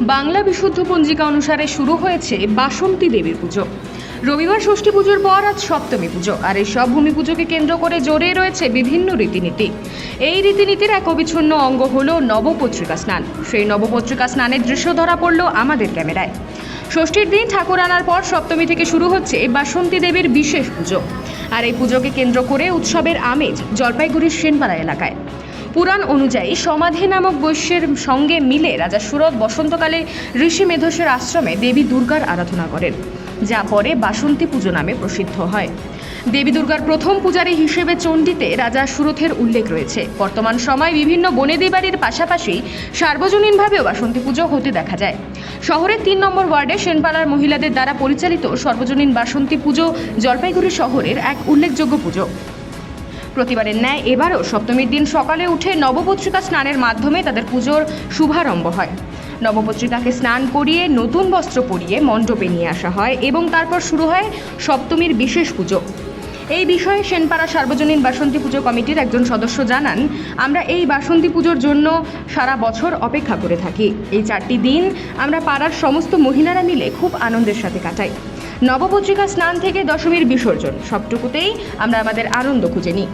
বাংলা বিশুদ্ধ পঞ্জিকা অনুসারে শুরু হয়েছে বাসন্তী দেবীর পুজো। রবিবার ষষ্ঠী পুজোর পর আজ সপ্তমী পুজো, আর এই সব ভূমি পুজোকে কেন্দ্র করে জড়িয়ে রয়েছে বিভিন্ন রীতিনীতি। এই রীতিনীতির এক অবিচ্ছিন্ন অঙ্গ হল নবপত্রিকা স্নান। সেই নবপত্রিকা স্নানের দৃশ্য ধরা পড়ল আমাদের ক্যামেরায়। ষষ্ঠীর দিন ঠাকুর আনার পর সপ্তমী থেকে শুরু হচ্ছে বাসন্তী দেবীর বিশেষ পুজো। আর এই পুজোকে কেন্দ্র করে উৎসবের আমেজ জলপাইগুড়ির সেনপাড়া এলাকায়। পুরাণ অনুযায়ী সমাধি নামক বৈশ্যের সঙ্গে মিলে রাজা সুরত বসন্তকালে ঋষি মেধসের আশ্রমে দেবী দুর্গার আরাধনা করেন, যা পরে বাসন্তী পুজো নামে প্রসিদ্ধ হয়। দেবী দুর্গার প্রথম পূজারী হিসেবে চণ্ডীতে রাজা সুরথের উল্লেখ রয়েছে। বর্তমান সময় বিভিন্ন বনেদি বাড়ির পাশাপাশি সার্বজনীনভাবেও বাসন্তী পুজো হতে দেখা যায়। শহরের তিন নম্বর ওয়ার্ডে সেনপাড়ার মহিলাদের দ্বারা পরিচালিত সর্বজনীন বাসন্তী পুজো জলপাইগুড়ি শহরের এক উল্লেখযোগ্য পুজো। প্রতিবারের ন্যায় এবারও সপ্তমীর দিন সকালে উঠে নবপত্রিকা স্নানের মাধ্যমে তাদের পুজোর শুভারম্ভ হয়। নবপত্রিকাকে স্নান করিয়ে নতুন বস্ত্র পরিয়ে মণ্ডপে নিয়ে আসা হয় এবং তারপর শুরু হয় সপ্তমীর বিশেষ পুজো। এই বিষয়ে সেনপাড়া সার্বজনীন বাসন্তী পুজো কমিটির একজন সদস্য জানান, আমরা এই বাসন্তী পুজোর জন্য সারা বছর অপেক্ষা করে থাকি। এই চারটি দিন আমরা পাড়ার সমস্ত মহিলারা মিলে খুব আনন্দের সাথে কাটাই। নবপত্রিকা স্নান থেকে দশমীর বিসর্জন। সবটুকুতেই আমরা আমাদের আনন্দ খুঁজে নিই।